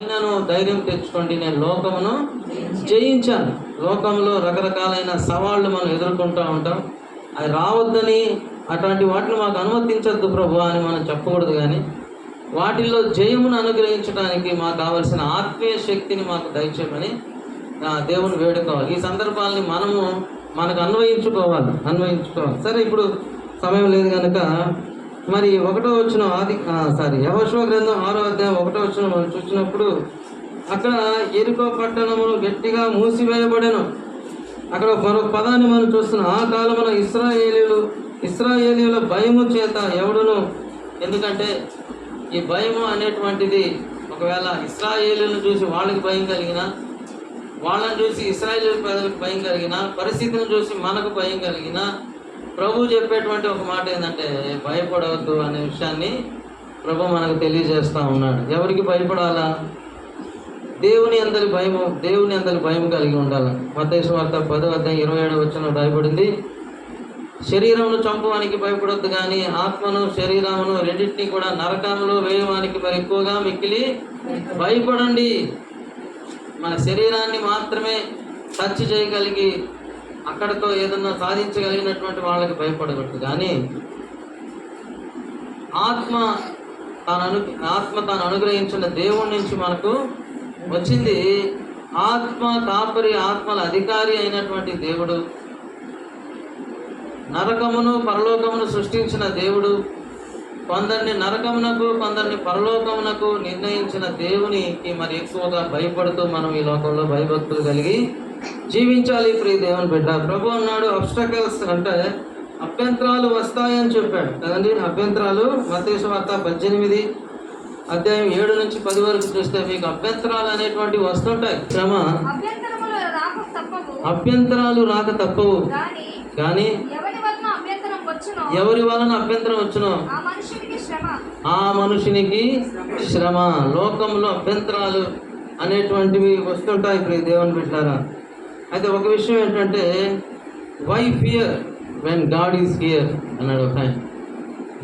నన్ను ధైర్యం తెచ్చుకోండి నేను లోకమును జయించాను. లోకంలో రకరకాలైన సవాళ్ళు మనం ఎదుర్కొంటూ ఉంటాం. అది రావద్దని అటువంటి వాటిని మాకు అనుమతించద్దు ప్రభు అని మనం చెప్పకూడదు కానీ వాటిల్లో జయమును అనుగ్రహించడానికి మాకు కావలసిన ఆత్మీయ శక్తిని మాకు దయచేయమని దేవుని వేడుకోవాలి. ఈ సందర్భాల్ని మనము మనకు అన్వయించుకోవాలి అన్వయించుకోవాలి. సరే ఇప్పుడు సమయం లేదు కనుక మరి ఒకటో వచ్చిన ఆది సారీ యహోశివ గ్రంథం ఆరో అధ్యాయం ఒకటో వచ్చిన మనం చూసినప్పుడు అక్కడ ఎరుకో పట్టణమును గట్టిగా మూసివేయబడెను. అక్కడ మరొక పదాన్ని మనం చూస్తున్నాం. ఆ కాలమున ఇస్రాయేలీలు ఇస్రాయేలీల భయము చేత ఎవడును? ఎందుకంటే ఈ భయము అనేటువంటిది ఒకవేళ ఇస్రాయేలీలను చూసి వాళ్ళకి భయం కలిగిన వాళ్ళని చూసి ఇస్రాయేలీ ప్రజలకు భయం కలిగిన పరిస్థితిని చూసి మనకు భయం కలిగిన ప్రభు చెప్పేటువంటి ఒక మాట ఏంటంటే భయపడవద్దు అనే విషయాన్ని ప్రభు మనకు తెలియజేస్తూ ఉన్నాడు. ఎవరికి భయపడాలా? దేవుని అందరి భయము దేవుని అందరి భయం కలిగి ఉండాలి? మతేశ్వ వార్త పదో అధ్యాయం ఇరవై ఏడు వచ్చిన భయపడింది శరీరమును చంపడానికి భయపడొద్దు కానీ ఆత్మను శరీరమును రెండింటినీ కూడా నరకంలో వేయవానికి మరి ఎక్కువగా మిక్కిలి భయపడండి. మన శరీరాన్ని మాత్రమే టచ్ చేయగలిగి అక్కడతో ఏదన్నా సాధించగలిగినటువంటి వాళ్ళకి భయపడకూడదు కానీ ఆత్మ తాను అను ఆత్మ తాను అనుగ్రహించిన దేవుడి నుంచి మనకు వచ్చింది. ఆత్మ కాపరి ఆత్మల అధికారి అయినటువంటి దేవుడు. నరకమును పరలోకమును సృష్టించిన దేవుడు. కొందరిని నరకమునకు కొందరిని పరలోకమునకు నిర్ణయించిన దేవునికి మరి ఎక్కువగా భయపడుతూ మనం ఈ లోకంలో భయభక్తులు కలిగి జీవించాలి ప్రియ దేవుని బిడ్డ. ప్రభు అన్నాడు అబ్స్టకల్స్ అంటే అభ్యంతరాలు వస్తాయని చెప్పాడు. కదండి? అభ్యంతరాలు. మతేశ్వ వార్త పద్దెనిమిది అధ్యాయం ఏడు నుంచి పది వరకు చూస్తే మీకు అభ్యంతరాలు అనేటువంటివి వస్తుంటాయి. శ్రమ అభ్యంతరాలు రాక తప్పవు. కానీ ఎవరి వలన అభ్యంతరం వచ్చునో? మనుషునికి శ్రమ. ఆ మనుషునికి శ్రమ. లోకంలో అభ్యంతరాలు అనేటువంటివి వస్తుంటాయి ప్రియ దేవుని బిడ్డారా. అయితే ఒక విషయం ఏంటంటే why fear when God is here అన్నాడు ఒక ఆయన.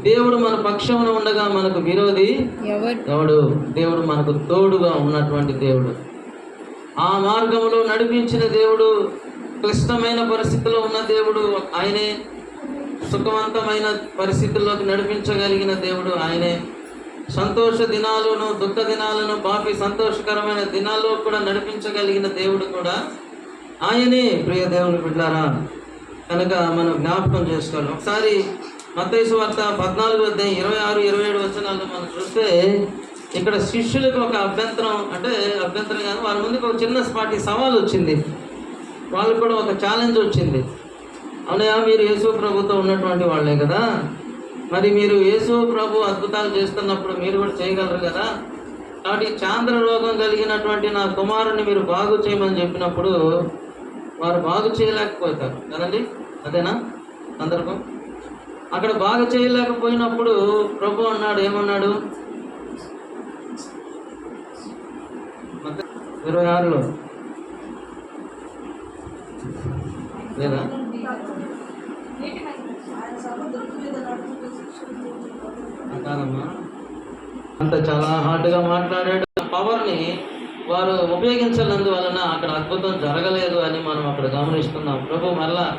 దేవుడు మన పక్షమున ఉండగా మనకు విరోధి ఎవడు? దేవుడు మనకు తోడుగా ఉన్నటువంటి దేవుడు. ఆ మార్గంలో నడిపించిన దేవుడు క్లిష్టమైన పరిస్థితిలో ఉన్న దేవుడు ఆయనే సుఖవంతమైన పరిస్థితుల్లోకి నడిపించగలిగిన దేవుడు ఆయనే. సంతోష దినాలను దుఃఖ దినాలను బాపి సంతోషకరమైన దినాల్లో కూడా నడిపించగలిగిన దేవుడు కూడా ఆయనే ప్రియ దేవుని బిడ్డారా కనుక మనం జ్ఞాపకం చేసుకోవాలి. ఒకసారి మత్తైసు వార్త పద్నాలుగు అధ్యాయం ఇరవై ఆరు ఇరవై ఏడు వచనాల్లో మనం చూస్తే ఇక్కడ శిష్యులకు ఒక అభ్యంతరం అంటే అభ్యంతరం కాదు వాళ్ళ ముందుకు ఒక చిన్న స్పాటి సవాల్ వచ్చింది. వాళ్ళకు కూడా ఒక ఛాలెంజ్ వచ్చింది. అవునయా మీరు యేసు ప్రభుతో ఉన్నటువంటి వాళ్ళే కదా. మరి మీరు యేసు ప్రభు అద్భుతాలు చేస్తున్నప్పుడు మీరు కూడా చేయగలరు కదా. కాబట్టి చాంద్ర రోగం కలిగినటువంటి నా కుమారుని మీరు బాగు చేయమని చెప్పినప్పుడు వారు బాగు చేయలేకపోతారు. కదండి? అదేనా? సందర్భం? అక్కడ బాగు చేయలేకపోయినప్పుడు ప్రభు అన్నాడు ఏమన్నాడు? ఇరవై ఆరులో. లేదా? కాదమ్మా అంత చాలా హార్డ్గా మాట్లాడాడు. పవర్ని వారు ఉపయోగించనందువలన అక్కడ అద్భుతం జరగలేదు అని మనం అక్కడ గమనిస్తున్నాం. ప్రభు మరలా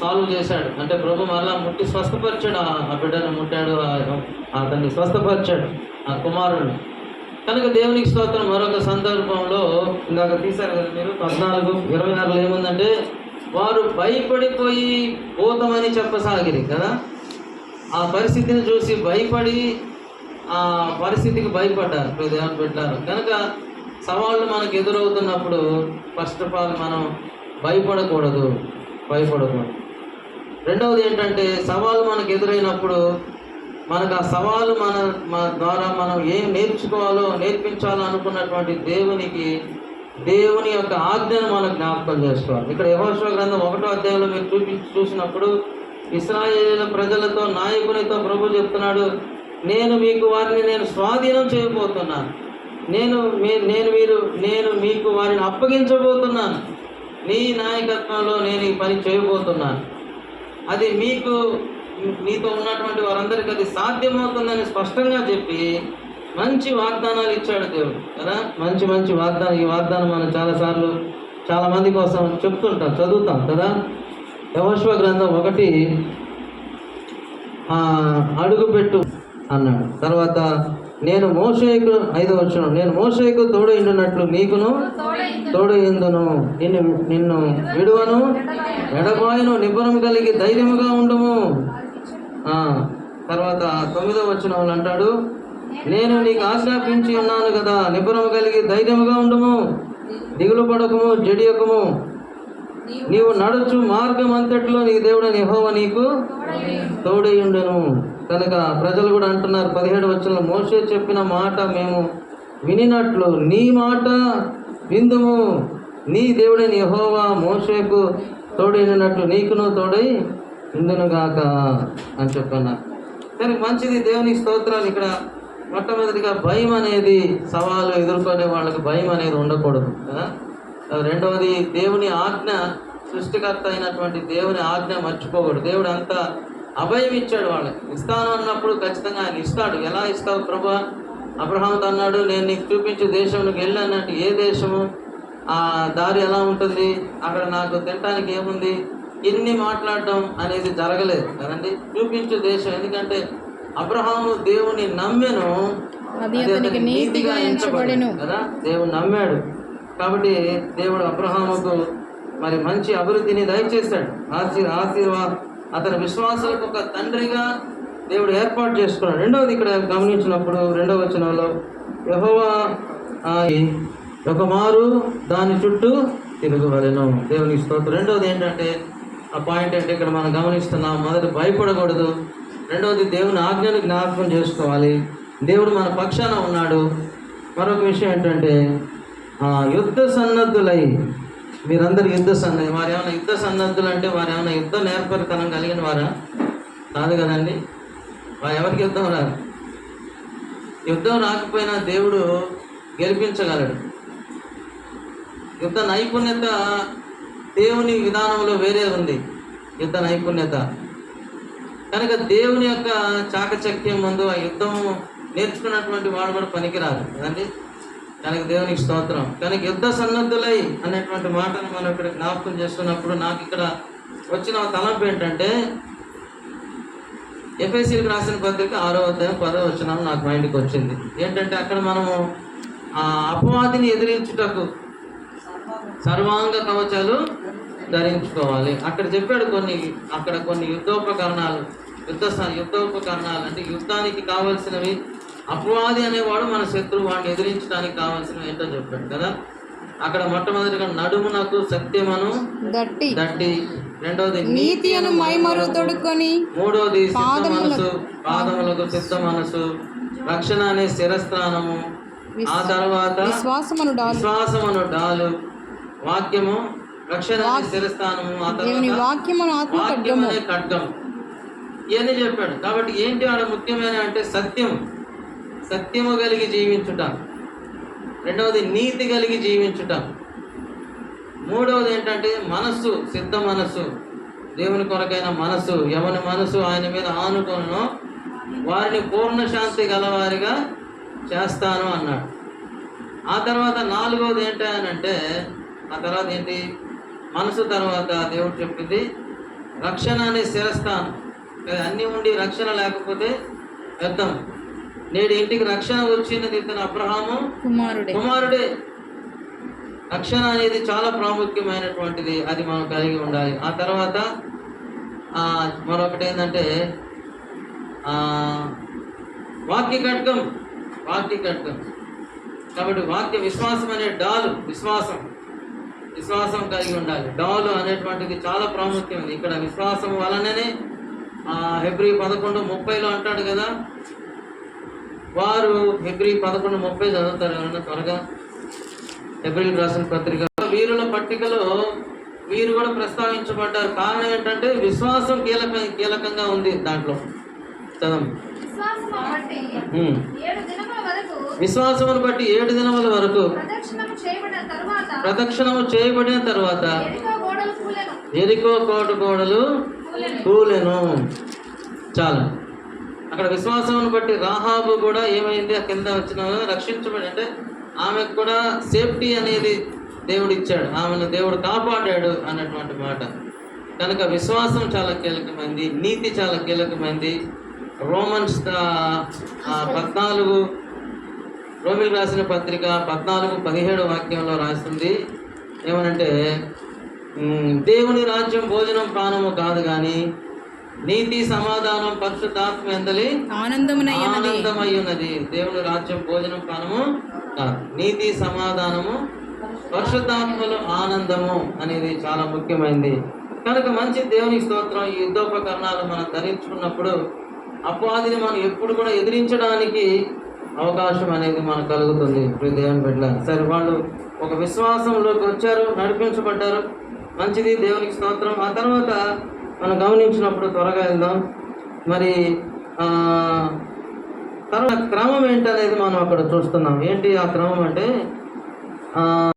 సాల్వ్ చేశాడు. అంటే ప్రభు మరలా ముట్టి స్వస్థపరిచాడు. ఆ- బిడ్డను ముట్టాడు ఆ- అతన్ని స్వస్థపరిచాడు ఆ కుమారుడు కనుక దేవునికి స్తోత్రం. మరొక సందర్భంలో ఇందాక తీశారు కదా మీరు పద్నాలుగు ఇరవై నాలుగు ఏముందంటే వారు భయపడిపోయి భూతమని చెప్పసాగిరి కదా. ఆ పరిస్థితిని చూసి భయపడి ఆ పరిస్థితికి భయపడ్డారు. ఇప్పుడు దేవుని పెట్టారు. కనుక సవాళ్ళు మనకు ఎదురవుతున్నప్పుడు ఫస్ట్ ఆఫ్ ఆల్ మనం భయపడకూడదు భయపడకూడదు. రెండవది ఏంటంటే సవాలు మనకు ఎదురైనప్పుడు మనకు ఆ సవాలు మన మన ద్వారా మనం ఏం నేర్చుకోవాలో నేర్పించాలో అనుకున్నటువంటి దేవునికి దేవుని యొక్క ఆజ్ఞను మనం జ్ఞాపకం చేసుకోవాలి. ఇక్కడ యహోశ్వ గ్రంథం ఒకటో అధ్యాయంలో మీరు చూపి చూసినప్పుడు ఇస్రాయేల్ ప్రజలతో నాయకునితో ప్రభు చెప్తున్నాడు నేను మీకు వారిని నేను స్వాధీనం చేయబోతున్నాను. నేను మీ నేను మీరు నేను మీకు వారిని అప్పగించబోతున్నాను. నీ నాయకత్వంలో నేను ఈ పని చేయబోతున్నాను. అది మీకు మీతో ఉన్నటువంటి వారందరికీ అది సాధ్యమవుతుందని స్పష్టంగా చెప్పి మంచి వాగ్దానాలు ఇచ్చాడు దేవుడు కదా? మంచి మంచి వాగ్దానం ఈ వాగ్దానం మనం చాలాసార్లు చాలా మంది కోసం చెప్తుంటాం చదువుతాం కదా? యవశ్వ గ్రంథం ఒకటి అడుగుపెట్టు అన్నాడు. తర్వాత నేను మోసేకు ఐదో వచ్చిన నేను మోసేకు తోడు ఇండునట్లు నీకును తోడు ఇందును నిన్ను నిన్ను విడువను ఎడబాయను నిబ్బరం కలిగి ధైర్యముగా ఉండము. తర్వాత తొమ్మిదో వచ్చిన వాళ్ళు అంటాడు నేను నీకు ఆజ్ఞాపించి ఉన్నాను కదా నిబ్బరం కలిగి ధైర్యముగా ఉండము దిగులు పడకము జడియకము. నీవు నడుచు మార్గం అంతట్లో నీ దేవుడు నిహోవ నీకు తోడయుండెను. కనుక ప్రజలు కూడా అంటున్నారు పదిహేడు వచ్చిన మోసే చెప్పిన మాట మేము వినినట్లు నీ మాట విందుము. నీ దేవుడైన యహోవా మోషేకు తోడైనట్లు నీకును తోడై ఇందునుగాక అని చెప్పన్నారు. కానీ మంచిది. దేవుని స్తోత్రాలు. ఇక్కడ మొట్టమొదటిగా భయం అనేది సవాలు ఎదుర్కొనే వాళ్ళకి భయం అనేది ఉండకూడదు కదా? రెండవది దేవుని ఆజ్ఞ సృష్టికర్త అయినటువంటి దేవుని ఆజ్ఞ మర్చిపోకూడదు. దేవుడు అంతా అభయం ఇచ్చాడు వాళ్ళకి. ఇస్తాను అన్నప్పుడు ఖచ్చితంగా ఆయన ఇస్తాడు. ఎలా ఇస్తావు ప్రభా? అబ్రహాంతో అన్నాడు నేను నీకు చూపించే దేశంలోకి వెళ్ళానంటే ఏ దేశము? ఆ దారి ఎలా ఉంటుంది? అక్కడ నాకు తినడానికి ఏముంది? ఇన్ని మాట్లాడడం అనేది జరగలేదు కదండి. చూపించు దేశం ఎందుకంటే అబ్రహాము దేవుని నమ్మెను నీతిగా ఎంచబడెను. కదా. దేవుడు నమ్మాడు. కాబట్టి దేవుడు అబ్రహాముకు మరి మంచి అభివృద్ధిని దయచేశాడు. ఆశీర్ ఆశీర్వా అతని విశ్వాసాలకు ఒక తండ్రిగా దేవుడు ఏర్పాటు చేసుకున్నాడు. రెండవది ఇక్కడ గమనించినప్పుడు రెండవ వచనంలో యహోవా ఒక మారు దాని చుట్టూ తిరగవలను. దేవుని స్తోత్రం. రెండవది ఏంటంటే ఆ పాయింట్ అంటే ఇక్కడ మనం గమనిస్తున్నాం మొదటి భయపడకూడదు. రెండవది దేవుని ఆజ్ఞను జ్ఞాపకం చేసుకోవాలి. దేవుడు మన పక్షాన ఉన్నాడు. మరొక విషయం ఏంటంటే యుద్ధ సన్నద్ధులై మీరందరు యుద్ధ సన్నద్ధి వారు ఏమైనా యుద్ధ సన్నద్ధులు అంటే వారు ఏమైనా యుద్ధ నేర్పరితనం కలిగిన వారా? కాదు కదండి. వారు ఎవరికి యుద్ధం రాదు. యుద్ధం రాకపోయినా దేవుడు గెలిపించగలడు. యుద్ధ నైపుణ్యత దేవుని విధానంలో వేరే ఉంది. యుద్ధ నైపుణ్యత. కనుక దేవుని యొక్క చాకచక్యం ముందు ఆ యుద్ధం నేర్చుకున్నటువంటి వాడు కూడా పనికిరాదు కదండి. కనుక దేవునికి స్తోత్రం. కనుక యుద్ధ సన్నద్ధులై అనేటువంటి మాటను మనం ఇక్కడ జ్ఞాపకం చేస్తున్నప్పుడు నాకు ఇక్కడ వచ్చిన తలంపు ఏంటంటే ఎఫ్ఐసీలకు రాసిన పత్రిక ఆరో అధ్యాయం పదో వచ్చిన నాకు మైండ్కి వచ్చింది. ఏంటంటే అక్కడ మనము ఆ అపవాదిని ఎదిరించుటకు సర్వాంగ కవచాలు ధరించుకోవాలి. అక్కడ చెప్పాడు కొన్ని అక్కడ కొన్ని యుద్ధోపకరణాలు యుద్ధ యుద్ధోపకరణాలు అంటే యుద్ధానికి కావలసినవి అపవాది అనేవాడు మన శత్రువు వాడిని ఎదిరించడానికి కావాల్సినవి ఏంటో చెప్పాడు కదా? అక్కడ మొట్టమొదటిగా నడుమునకు సత్యమను దట్టి దట్టి రెండవది నీతి అను మైమరు తొడుక్కొని మూడవది సిద్ధ మనసు పాదములకు సిద్ధ మనసు రక్షణ అనే శిరస్త్రానము. ఆ తర్వాత విశ్వాసమును డాలు. విశ్వాసమును డాలు. వాక్యము రక్షణ అనే శిరస్థానము ఆ తర్వాత వాక్యమును ఆత్మ వాక్యం అనే ఖడ్గం ఇవన్నీ చెప్పాడు. కాబట్టి ఏంటి ఆడ ముఖ్యమైన అంటే సత్యం? సత్యము కలిగి జీవించుట. రెండవది నీతి కలిగి జీవించుట. మూడవది ఏంటంటే మనస్సు సిద్ధ మనస్సు. దేవుని కొరకైన మనస్సు ఎవరి మనస్సు ఆయన మీద ఆనుకొనో వారిని పూర్ణ శాంతి గలవారిగా చేస్తాను అన్నాడు. ఆ తర్వాత నాలుగవది ఏంటి అంటే ఆ తర్వాత ఏంటి? మనసు తర్వాత దేవుడు చెప్పింది రక్షణ అనే శిరస్థానం. అన్నీ ఉండి రక్షణ లేకపోతే వ్యర్థం. నేడు ఇంటికి రక్షణ వచ్చినది ఇతను అబ్రహాము. కుమారుడే. కుమారుడే. రక్షణ అనేది చాలా ప్రాముఖ్యమైనటువంటిది. అది మనం కలిగి ఉండాలి. ఆ తర్వాత ఆ, మరొకటి ఏంటంటే ఆ, వాక్య ఖడ్గం. వాక్య ఖడ్గం. కాబట్టి వాక్య విశ్వాసం అనే డాలు విశ్వాసం. విశ్వాసం కలిగి ఉండాలి. డాలు అనేటువంటిది చాలా ప్రాముఖ్యమైనది. ఇక్కడ విశ్వాసం వలననే ఆ, హెబ్రీ పదకొండు ముప్పైలో అంటాడు కదా వారు హెబ్రీ పదకొండు ముప్పై చదువుతారు ఎవరన్నా త్వరగా ఏప్రిల్ రాసిన పత్రిక. వీరుల పట్టికలో వీరు కూడా ప్రస్తావించబడ్డారు. కారణం ఏంటంటే విశ్వాసం కీలక కీలకంగా ఉంది దాంట్లో. చదవం విశ్వాసమును బట్టి ఏడు దినముల వరకు ప్రదక్షిణము చేయబడిన తరువాత ఎరికో కోట గోడలు కూలెను చాలా. అక్కడ విశ్వాసం బట్టి రాహాబు కూడా ఏమైంది? ఆ కింద వచ్చిన రక్షించబడి అంటే ఆమెకు కూడా సేఫ్టీ అనేది దేవుడు ఇచ్చాడు. ఆమెను దేవుడు కాపాడాడు అన్నటువంటి మాట. కనుక విశ్వాసం చాలా కీలకమైంది. నీతి చాలా కీలకమైంది. రోమన్స్ పద్నాలుగు రోమిల్ రాసిన పత్రిక పద్నాలుగు పదిహేడు వాక్యంలో రాస్తుంది ఏమనంటే దేవుని రాజ్యం భోజనం పానము కాదు కానీ నీతి సమాధానం పరిశుద్ధాత్మ ఎందలి? ఆనందమునయ్యనది ఆనందమై ఉన్నది. దేవుని రాజ్యం భోజనం పానము నీతి సమాధానము పరిశుద్ధాత్మలో ఆనందము అనేది చాలా ముఖ్యమైనది కనుక మంచి దేవుని స్తోత్రం ఈ యుద్ధోపకరణాలు మనం ధరించుకున్నప్పుడు అపవాదిని మనం ఎప్పుడు కూడా ఎదిరించడానికి అవకాశం అనేది మనకు కలుగుతుంది. ప్రియ దేవుని బిడ్డ సరే వాళ్ళు ఒక విశ్వాసంలోకి వచ్చారు నడిపించబడ్డారు. మంచిది దేవునికి స్తోత్రం. ఆ తర్వాత మనం గమనించినప్పుడు త్వరగా వెళ్దాం. మరి తర్వాత క్రమం ఏంటనేది మనం అక్కడ చూస్తున్నాం. ఏంటి ఆ క్రమం అంటే